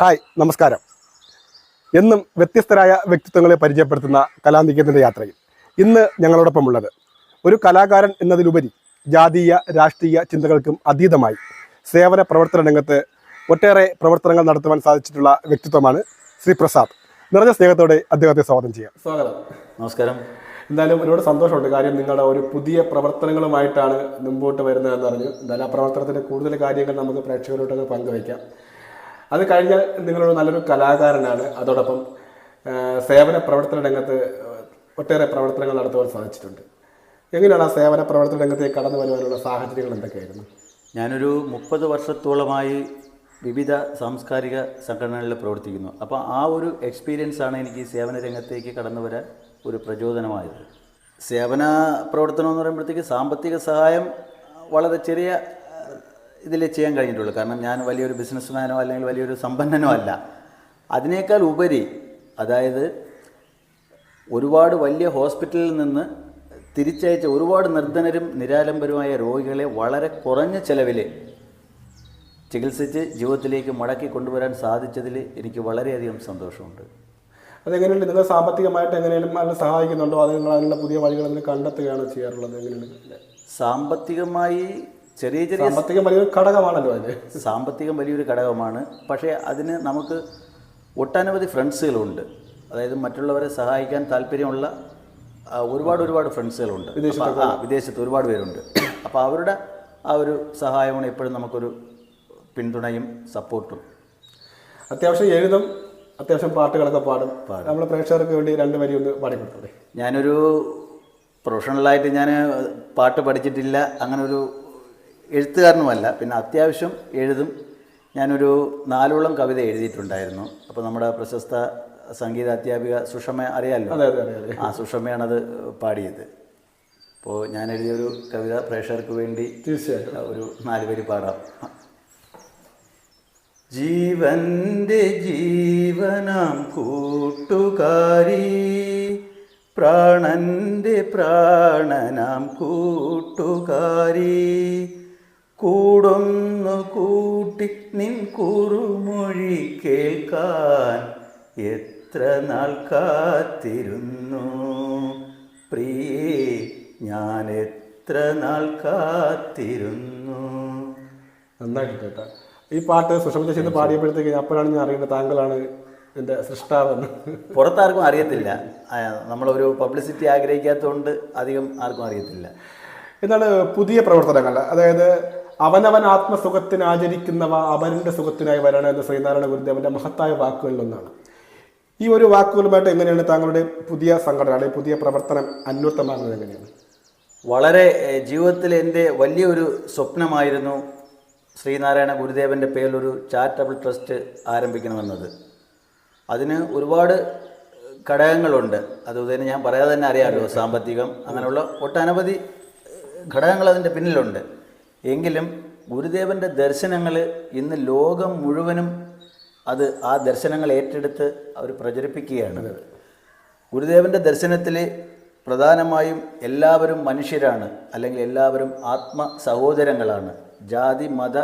Hi നമസ്കാരം. എന്നും വ്യത്യസ്തരായ വ്യക്തിത്വങ്ങളെ പരിചയപ്പെടുത്തുന്ന കലാനികേതന്റെ യാത്രയിൽ ഇന്ന് ഞങ്ങളോടൊപ്പം ഉള്ളത് ഒരു കലാകാരൻ എന്നതിലുപരി ജാതീയ രാഷ്ട്രീയ ചിന്തകൾക്കും അതീതമായി സേവന പ്രവർത്തന രംഗത്ത് ഒട്ടേറെ പ്രവർത്തനങ്ങൾ നടത്തുവാൻ സാധിച്ചിട്ടുള്ള വ്യക്തിത്വമാണ് ശ്രീ പ്രസാദ്. നിറഞ്ഞ സ്നേഹത്തോടെ അദ്ദേഹത്തെ സ്വാഗതം ചെയ്യാം. സ്വാഗതം. നമസ്കാരം. എന്തായാലും ഒരുപാട് സന്തോഷമുണ്ട്. കാര്യം നിങ്ങളുടെ ഒരു പുതിയ പ്രവർത്തനങ്ങളുമായിട്ടാണ് മുമ്പോട്ട് വരുന്നതെന്ന് അറിഞ്ഞു എന്തായാലും ആ പ്രവർത്തനത്തിന്റെ കൂടുതൽ കാര്യങ്ങൾ നമുക്ക് പ്രേക്ഷകരോട്ടൊക്കെ പങ്കുവയ്ക്കാം. അത് കഴിഞ്ഞാൽ നിങ്ങളൊരു നല്ലൊരു കലാകാരനാണ്. അതോടൊപ്പം സേവന പ്രവർത്തന രംഗത്ത് ഒട്ടേറെ പ്രവർത്തനങ്ങൾ നടത്തുവാൻ സാധിച്ചിട്ടുണ്ട്. എങ്ങനെയാണ് ആ സേവന പ്രവർത്തന രംഗത്തേക്ക് കടന്നു വരുവാനുള്ള സാഹചര്യങ്ങൾ എന്തൊക്കെയായിരുന്നു? ഞാനൊരു മുപ്പത് വർഷത്തോളമായി വിവിധ സാംസ്കാരിക സംഘടനകളിൽ പ്രവർത്തിക്കുന്നു. അപ്പോൾ ആ ഒരു എക്സ്പീരിയൻസ് ആണ് എനിക്ക് സേവന രംഗത്തേക്ക് കടന്നു വരാൻ ഒരു പ്രചോദനമായത്. സേവന പ്രവർത്തനം എന്ന് പറയുമ്പോഴത്തേക്ക് സാമ്പത്തിക സഹായം വളരെ ചെറിയ ഇതിൽ ചെയ്യാൻ കഴിഞ്ഞിട്ടുള്ളൂ. കാരണം ഞാൻ വലിയൊരു ബിസിനസ്മാനോ അല്ലെങ്കിൽ വലിയൊരു സമ്പന്നനോ അല്ല. അതിനേക്കാൾ ഉപരി അതായത് ഒരുപാട് വലിയ ഹോസ്പിറ്റലിൽ നിന്ന് തിരിച്ചയച്ച ഒരുപാട് നിർധനരും നിരാലംബരുമായ രോഗികളെ വളരെ കുറഞ്ഞ ചെലവിൽ ചികിത്സിച്ച് ജീവിതത്തിലേക്ക് മടക്കി കൊണ്ടുവരാൻ സാധിച്ചതിൽ എനിക്ക് വളരെയധികം സന്തോഷമുണ്ട്. അതെങ്ങനെയുണ്ട്? നിങ്ങൾ സാമ്പത്തികമായിട്ട് എങ്ങനെയും അതിനെ സഹായിക്കുന്നുണ്ടോ? അത് നിങ്ങൾ അതിനുള്ള പുതിയ വഴികൾ അതിന് കണ്ടെത്തുകയാണോ ചെയ്യാറുള്ളത്. എങ്ങനെയാണ് സാമ്പത്തികമായി ചെറിയ ചെറിയ സാമ്പത്തികം വലിയൊരു ഘടകമാണല്ലോ അതിന് സാമ്പത്തികം വലിയൊരു ഘടകമാണ്. പക്ഷേ അതിന് നമുക്ക് ഒട്ടനവധി ഫ്രണ്ട്സുകളുണ്ട്. അതായത് മറ്റുള്ളവരെ സഹായിക്കാൻ താല്പര്യമുള്ള ഒരുപാട് ഒരുപാട് ഫ്രണ്ട്സുകളുണ്ട്. ആ വിദേശത്ത് ഒരുപാട് പേരുണ്ട്. അപ്പോൾ അവരുടെ ആ ഒരു സഹായമാണ് എപ്പോഴും നമുക്കൊരു പിന്തുണയും സപ്പോർട്ടും. അത്യാവശ്യം എഴുതും അത്യാവശ്യം പാട്ടുകളൊക്കെ പാടും. നമ്മൾ പ്രേക്ഷകർക്ക് വേണ്ടി രണ്ട് വരി ഒന്ന് പാടി പാടിക്കൊടുത്തേ ഞാനൊരു പ്രൊഫഷണലായിട്ട് ഞാൻ പാട്ട് പഠിച്ചിട്ടില്ല. അങ്ങനെ ഒരു എഴുത്തുകാരനുമല്ല പിന്നെ അത്യാവശ്യം എഴുതും. ഞാനൊരു നാലോളം കവിത എഴുതിയിട്ടുണ്ടായിരുന്നു. അപ്പോൾ നമ്മുടെ പ്രശസ്ത സംഗീത അധ്യാപിക സുഷമ അറിയാമല്ലോ ആ സുഷമയാണത് പാടിയത്. അപ്പോൾ ഞാൻ എഴുതിയൊരു കവിത പ്രേക്ഷകർക്ക് വേണ്ടി തീർച്ചയായിട്ടും. ഒരു നാല് പേര് പാടാം. ജീവന്റെ ജീവനം കൂട്ടുകാരി പ്രാണന്റെ പ്രാണനം കൂട്ടുകാരി കൂടൊന്നു കൂട്ടി നിൻ കുറുമൊഴി കേൾക്കാൻ എത്ര നാൾ കാത്തിരുന്നു? പ്രിയേ ഞാൻ എത്ര നാൾ കാത്തിരുന്നു? നന്നായിട്ട് കേട്ടോ. ഈ പാട്ട് സുഷമ ചേച്ചി പാടിയപ്പോഴത്തേക്ക് അപ്പോഴാണ് ഞാൻ അറിയുന്നത് താങ്കളാണ് എന്റെ സൃഷ്ടാവെന്ന്. പുറത്താർക്കും അറിയത്തില്ല. നമ്മളൊരു പബ്ലിസിറ്റി ആഗ്രഹിക്കാത്തതുകൊണ്ട് അധികം ആർക്കും അറിയത്തില്ല. എന്നാണ് പുതിയ പ്രവർത്തനങ്ങൾ? അതായത് അവനവൻ ആത്മസുഖത്തിന് ആചരിക്കുന്നവ അവരുടെ സുഖത്തിനായി വരണം എന്ന് ശ്രീനാരായണ ഗുരുദേവന്റെ മഹത്തായ വാക്കുകളിലൊന്നാണ് ഈ ഒരു വാക്കുകളുമായിട്ട് എങ്ങനെയാണ് താങ്കളുടെ പുതിയ സംഘടന അല്ലെങ്കിൽ പുതിയ പ്രവർത്തനം അന്വർത്ഥമാകുന്നത് എങ്ങനെയാണ്? വളരെ ജീവിതത്തിൽ എന്റെ വലിയൊരു സ്വപ്നമായിരുന്നു ശ്രീനാരായണ ഗുരുദേവന്റെ പേരിലൊരു ചാരിറ്റബിൾ ട്രസ്റ്റ് ആരംഭിക്കണമെന്നത്. അതിന് ഒരുപാട് ഘടകങ്ങളുണ്ട്. അത് തന്നെ ഞാൻ പറയാതെ തന്നെ അറിയാമല്ലോ സാമ്പത്തികം അങ്ങനെയുള്ള ഒട്ടനവധി ഘടകങ്ങൾ അതിന്റെ പിന്നിലുണ്ട്. എങ്കിലും ഗുരുദേവന്റെ ദർശനങ്ങൾ ഇന്ന് ലോകം മുഴുവനും അത് ആ ദർശനങ്ങൾ ഏറ്റെടുത്ത് അവർ പ്രചരിപ്പിക്കുകയാണ്. ഗുരുദേവന്റെ ദർശനത്തിൽ പ്രധാനമായും എല്ലാവരും മനുഷ്യരാണ് അല്ലെങ്കിൽ എല്ലാവരും ആത്മ സഹോദരങ്ങളാണ്. ജാതി മത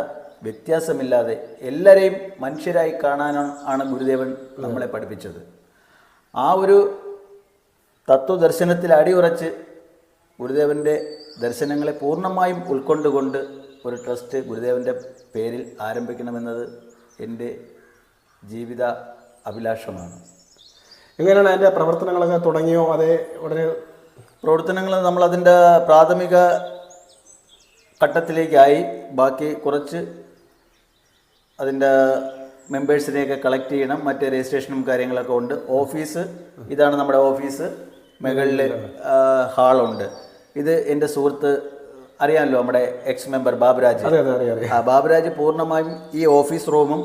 വ്യത്യാസമില്ലാതെ എല്ലാവരെയും മനുഷ്യരായി കാണാനാണ് ആണ് ഗുരുദേവൻ നമ്മളെ പഠിപ്പിച്ചത്. ആ ഒരു തത്വദർശനത്തിൽ അടിയുറച്ച് ഗുരുദേവന്റെ ദർശനങ്ങളെ പൂർണമായും ഉൾക്കൊണ്ടുകൊണ്ട് ഒരു ട്രസ്റ്റ് ഗുരുദേവന്റെ പേരിൽ ആരംഭിക്കണമെന്നത് എന്റെ ജീവിത അഭിലാഷമാണ്. എങ്ങനെയാണ് അതിന്റെ പ്രവർത്തനങ്ങളൊക്കെ തുടങ്ങിയോ? അതേ ഉടനെ പ്രവർത്തനങ്ങൾ നമ്മളതിന്റെ പ്രാഥമിക ഘട്ടത്തിലേക്കായി. ബാക്കി കുറച്ച് അതിന്റെ മെമ്പേഴ്സിനെയൊക്കെ കളക്ട് ചെയ്യണം. മറ്റ് രജിസ്ട്രേഷനും കാര്യങ്ങളൊക്കെ ഉണ്ട്. ഓഫീസ് ഇതാണ് നമ്മുടെ ഓഫീസ്. മുകളിൽ ഹാളുണ്ട്. ഇത് എന്റെ സുഹൃത്ത് അറിയാമല്ലോ നമ്മുടെ എക്സ് മെമ്പർ ബാബുരാജ്. അതെ അതെ അറിയാം അറിയാം. ആ ബാബുരാജ് പൂർണമായും ഈ ഓഫീസ് റൂമും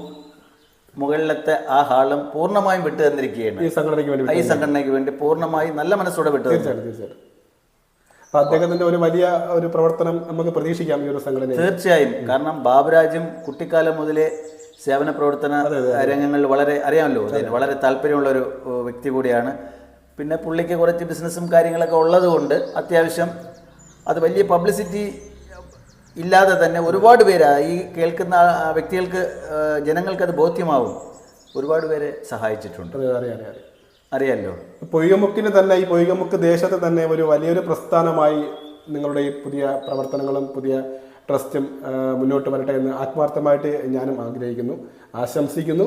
മുകളിലത്തെ ആ ഹാളും പൂർണമായും വിട്ടു തന്നിരിക്കുകയാണ്. ഈ സംഘടനയ്ക്ക് വേണ്ടി ഈ സംഘടനയ്ക്ക് വേണ്ടി പൂർണമായി നല്ല മനസ്സോടെ വിട്ടു തീർച്ചയായിട്ടും തീർച്ചയായിട്ടും. അപ്പൊ അദ്ദേഹത്തിന്റെ ഒരു വലിയ ഒരു പ്രവർത്തനം നമുക്ക് പ്രതീക്ഷിക്കാം ഈ ഒരു സംഘടന തീർച്ചയായും. കാരണം ബാബുരാജും കുട്ടിക്കാലം മുതലേ സേവന പ്രവർത്തന രംഗങ്ങളിൽ വളരെ അറിയാമല്ലോ. വളരെ താല്പര്യമുള്ള ഒരു വ്യക്തി കൂടിയാണ്. പിന്നെ പുള്ളിക്ക് കുറച്ച് ബിസിനസ്സും കാര്യങ്ങളൊക്കെ ഉള്ളതുകൊണ്ട് അത്യാവശ്യം അത് വലിയ പബ്ലിസിറ്റി ഇല്ലാതെ തന്നെ ഒരുപാട് പേര് ഈ കേൾക്കുന്ന വ്യക്തികൾക്ക് ജനങ്ങൾക്കത് ജനങ്ങൾക്ക് അത് ബോധ്യമാവും. ഒരുപാട് പേരെ സഹായിച്ചിട്ടുണ്ട്. അറിയാമല്ലോ പൊയ്കമുക്കിന് തന്നെ ഈ പൊയ്കമുക്ക് ദേശത്ത് തന്നെ ഒരു വലിയൊരു പ്രസ്ഥാനമായി നിങ്ങളുടെ ഈ പുതിയ പ്രവർത്തനങ്ങളും പുതിയ ട്രസ്റ്റും മുന്നോട്ട് വരട്ടെ എന്ന് ആത്മാർത്ഥമായിട്ട് ഞാനും ആഗ്രഹിക്കുന്നു ആശംസിക്കുന്നു.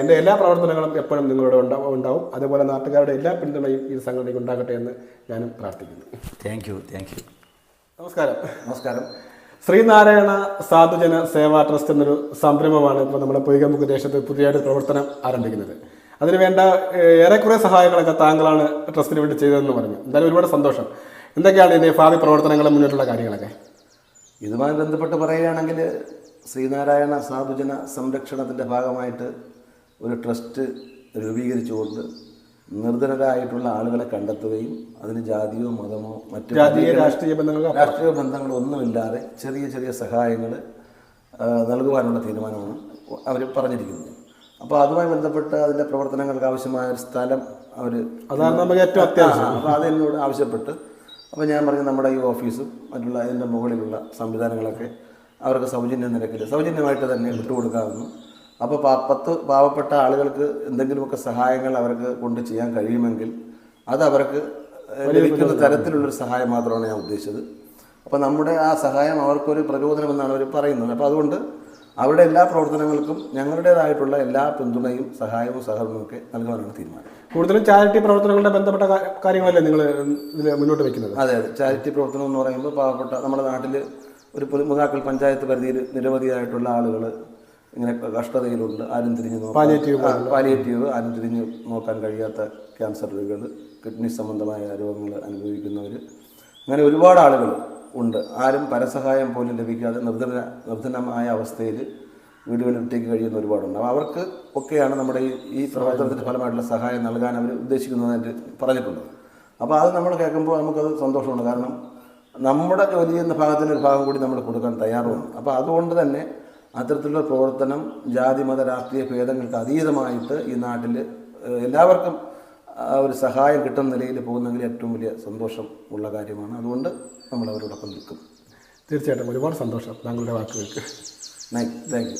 എന്റെ എല്ലാ പ്രവർത്തനങ്ങളും എപ്പോഴും നിങ്ങളുടെ ഉണ്ടാവും ഉണ്ടാവും. അതുപോലെ നാട്ടുകാരുടെ എല്ലാ പിന്തുണയും ഈ സംഘടനയ്ക്ക് ഉണ്ടാകട്ടെ എന്ന് ഞാനും പ്രാർത്ഥിക്കുന്നു. താങ്ക് യു താങ്ക് യു നമസ്കാരം. നമസ്കാരം. ശ്രീനാരായണ സാധുജന സേവാ ട്രസ്റ്റ് എന്നൊരു സംരംഭമാണ് ഇപ്പോൾ നമ്മുടെ പൊയ്കമുക്ക് ദേശത്ത് പുതിയൊരു പ്രവർത്തനം ആരംഭിക്കുന്നത്. അതിനുവേണ്ട ഏറെക്കുറെ സഹായങ്ങളൊക്കെ താങ്കളാണ് ട്രസ്റ്റിന് വേണ്ടി ചെയ്തതെന്ന് പറഞ്ഞു. എന്തായാലും ഒരുപാട് സന്തോഷം. എന്തൊക്കെയാണ് ഇതിന്റെ ഭാവി പ്രവർത്തനങ്ങളും മുന്നോട്ടുള്ള കാര്യങ്ങളൊക്കെ? ഇതുമായി ബന്ധപ്പെട്ട് പറയുകയാണെങ്കിൽ ശ്രീനാരായണ സാധുജന സംരക്ഷണത്തിന്റെ ഭാഗമായിട്ട് ഒരു ട്രസ്റ്റ് രൂപീകരിച്ചുകൊണ്ട് നിർധനരായിട്ടുള്ള ആളുകളെ കണ്ടെത്തുകയും അതിന് ജാതിയോ മതമോ മറ്റു ജാതീയ രാഷ്ട്രീയ ബന്ധങ്ങളോ രാഷ്ട്രീയ ബന്ധങ്ങളോ ഒന്നുമില്ലാതെ ചെറിയ ചെറിയ സഹായങ്ങൾ നൽകുവാനുള്ള തീരുമാനമാണ് അവർ പറഞ്ഞിരിക്കുന്നത്. അപ്പോൾ അതുമായി ബന്ധപ്പെട്ട് അതിന്റെ പ്രവർത്തനങ്ങൾക്ക് ആവശ്യമായ ഒരു സ്ഥലം അവർ അതാണ് നമുക്ക് ഏറ്റവും അത്യാവശ്യം. അപ്പോൾ അതെന്നോട് ആവശ്യപ്പെട്ട് അപ്പോൾ ഞാൻ പറഞ്ഞു നമ്മുടെ ഈ ഓഫീസും മറ്റുള്ള അതിന്റെ മുകളിലുള്ള സംവിധാനങ്ങളൊക്കെ അവർക്ക് സൗജന്യ നിരക്കിൽ സൗജന്യമായിട്ട് തന്നെ വിട്ടുകൊടുക്കാമെന്ന് അപ്പോൾ പത്ത് പാവപ്പെട്ട ആളുകൾക്ക് എന്തെങ്കിലുമൊക്കെ സഹായങ്ങൾ അവർക്ക് കൊണ്ട് ചെയ്യാൻ കഴിയുമെങ്കിൽ അത് അവർക്ക് ലഭിക്കുന്ന തരത്തിലുള്ളൊരു സഹായം മാത്രമാണ് ഞാൻ ഉദ്ദേശിച്ചത്. അപ്പോൾ നമ്മുടെ ആ സഹായം അവർക്കൊരു പ്രചോദനമെന്നാണ് അവർ പറയുന്നത്. അപ്പോൾ അതുകൊണ്ട് അവരുടെ എല്ലാ പ്രവർത്തനങ്ങൾക്കും ഞങ്ങളുടേതായിട്ടുള്ള എല്ലാ പിന്തുണയും സഹായവും സഹകരണവും ഒക്കെ നൽകാനാണ് തീരുമാനം. കൂടുതലും ചാരിറ്റി പ്രവർത്തനങ്ങളുടെ ബന്ധപ്പെട്ട കാര്യങ്ങളല്ലേ നിങ്ങൾ ഇതിൽ മുന്നോട്ട് വെക്കുന്നത്? അതെ അതെ. ചാരിറ്റി പ്രവർത്തനം എന്ന് പറയുമ്പോൾ പാവപ്പെട്ട നമ്മുടെ നാട്ടിൽ ഒരു മുതാക്കൾ പഞ്ചായത്ത് പരിധിയിൽ നിരവധിയായിട്ടുള്ള ആളുകൾ ഇങ്ങനെ കഷ്ടതയിലുണ്ട് ആരും തിരിഞ്ഞു പാലിയേറ്റീവ് പാലിയേറ്റീവ് ആരും തിരിഞ്ഞു നോക്കാൻ കഴിയാത്ത ക്യാൻസർ രോഗികൾ കിഡ്നി സംബന്ധമായ രോഗങ്ങൾ അനുഭവിക്കുന്നവർ അങ്ങനെ ഒരുപാട് ആളുകൾ ഉണ്ട്. ആരും പരസഹായം പോലും ലഭിക്കാതെ നിർധന നിർധനമായ അവസ്ഥയിൽ വീടുകളിൽ ഒറ്റയ്ക്ക് കഴിയുന്ന ഒരുപാടുണ്ട്. അപ്പോൾ അവർക്ക് ഒക്കെയാണ് നമ്മുടെ ഈ പ്രവർത്തനത്തിന്റെ ഫലമായിട്ടുള്ള സഹായം നൽകാൻ അവർ ഉദ്ദേശിക്കുന്നതായിട്ട് പറഞ്ഞിട്ടുണ്ട്. അപ്പോൾ അത് നമ്മൾ കേൾക്കുമ്പോൾ നമുക്കത് സന്തോഷമുണ്ട്. കാരണം നമ്മുടെ ജോലി എന്ന ഭാഗത്തിന്റെ ഒരു ഭാഗം കൂടി നമ്മൾ കൊടുക്കാൻ തയ്യാറുമാണ്. അപ്പോൾ അതുകൊണ്ട് തന്നെ അത്തരത്തിലുള്ള പ്രവർത്തനം ജാതി മത രാഷ്ട്രീയ ഭേദങ്ങൾക്ക് അതീതമായിട്ട് ഈ നാട്ടിൽ എല്ലാവർക്കും ഒരു സഹായം കിട്ടുന്ന നിലയിൽ പോകുന്നെങ്കിൽ ഏറ്റവും വലിയ സന്തോഷം ഉള്ള കാര്യമാണ്. അതുകൊണ്ട് നമ്മൾ അവരോടൊപ്പം നിൽക്കും. തീർച്ചയായിട്ടും ഒരുപാട് സന്തോഷം താങ്കളുടെ വാക്കുകൾക്ക്. Thank you